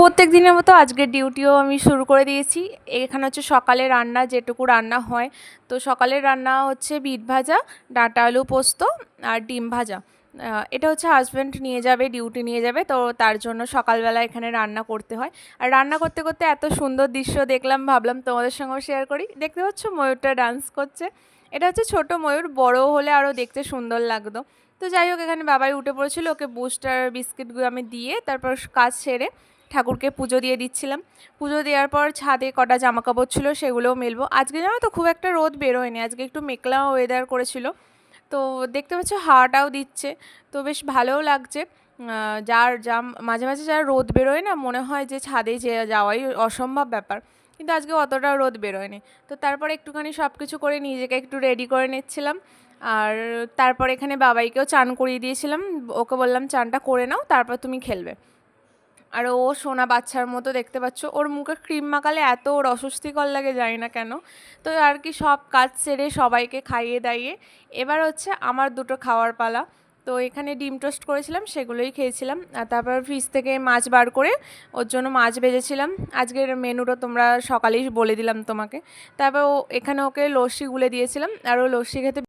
প্রত্যেক দিনের মতো আজকের ডিউটিও আমি শুরু করে দিয়েছি। এখানে হচ্ছে সকালে রান্না যেটুকু রান্না হয়। তো সকালের রান্না হচ্ছে বিট ভাজা, ডাঁটা আলু পোস্ত আর ডিম ভাজা। এটা হচ্ছে হাজব্যান্ড নিয়ে যাবে ডিউটি নিয়ে যাবে। তো তার জন্য সকালবেলা এখানে রান্না করতে হয়। আর রান্না করতে করতে এত সুন্দর দৃশ্য দেখলাম, ভাবলাম তোমাদের সঙ্গেও শেয়ার করি। দেখতে পাচ্ছ ময়ূরটা ডান্স করছে। এটা হচ্ছে ছোট ময়ূর বড় হলে আরও দেখতে সুন্দর লাগতো। তো যাই হোক, এখানে বাবাই উঠে পড়েছিল। ওকে বুস্টার বিস্কিটগুলো আমি দিয়ে তারপর কাজ সেরে ঠাকুরকে পুজো দিয়ে দিচ্ছিলাম। পুজো দেওয়ার পর ছাদে কটা জামা কাপড় ছিল সেগুলোও মেলবো। আজকে জানো তো খুব একটা রোদ বেরোয়নি, আজকে একটু মেঘলা ওয়েদার করেছিল। তো দেখতে পাচ্ছ হাওয়াটাও দিচ্ছে, তো বেশ ভালোও লাগছে। যার যা মাঝে মাঝে যার রোদ বেরোয় না, মনে হয় যে ছাদে যে যাওয়াই অসম্ভব ব্যাপার। কিন্তু আজকে অতটা রোদ বেরোয়নি। তো তারপরে একটুখানি সব কিছু করে নিজেকে একটু রেডি করে নিচ্ছিলাম। আর তারপর এখানে বাবাইকেও চান করিয়ে দিয়েছিলাম। ওকে বললাম, চানটা করে নাও, তারপর তুমি খেলবে। আর ও সোনা বাচ্চার মতো দেখতে পাচ্ছ। ওর মুখে ক্রিম মাখালে এত ওর অস্বস্তিকর লাগে জানি না কেন? তো আর কি সব কাজ সেরে সবাইকে খাইয়ে দাইয়ে এবার হচ্ছে আমার দুটো খাওয়ার পালা। তো এখানে ডিম টোস্ট করেছিলাম, সেগুলোই খেয়েছিলাম। আর তারপর ফ্রিজ থেকে মাছ বার করে ওর জন্য মাছ ভেজেছিলাম। আজকের মেনুটা তোমরা সকালেই বলে দিলাম তোমাকে। তারপর ও এখানে ওকে লস্যি গুলে দিয়েছিলাম। আর ও লস্যি খেতে